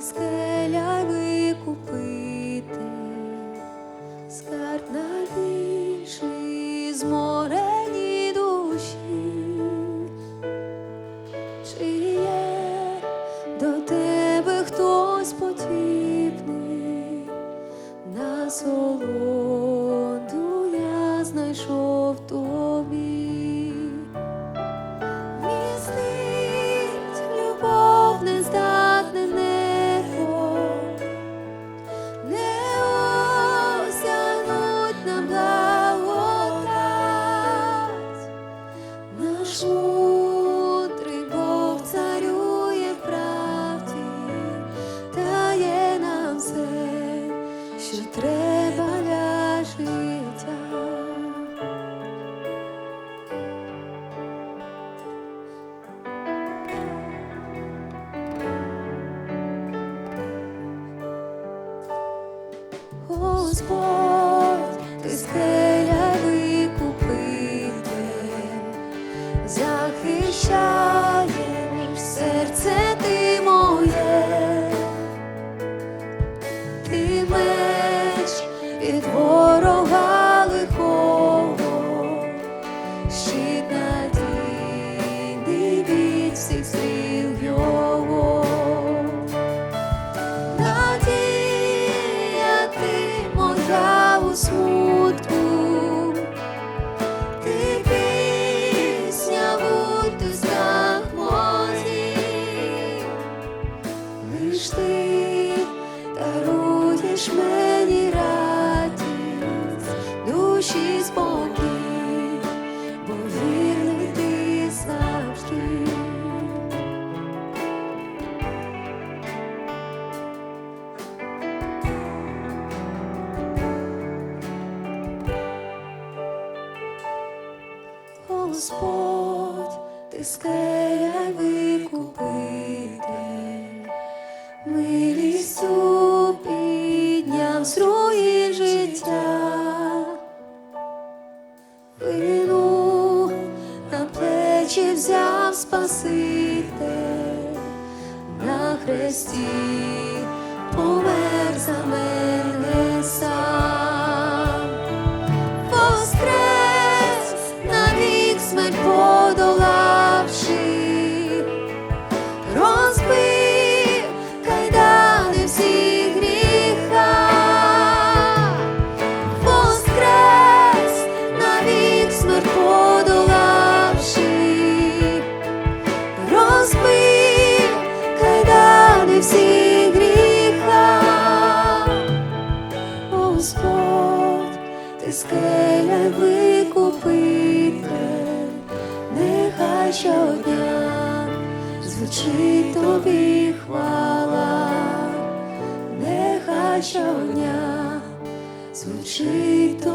скеля викупити, скарб найбільший зморені душі, чи до тебе хтось подібний, насолоду я знайшов тобі. Наш мудрий Бог царює в дає нам все, що треба життя. Господь, ти скеля викупити, милістю підняв з руїн життя, вину на плечі взяв Спаситель, на хресті помер за мене ти скеля викупите, нехай щодня звучить тобі хвала, нехай щодня звучить тобі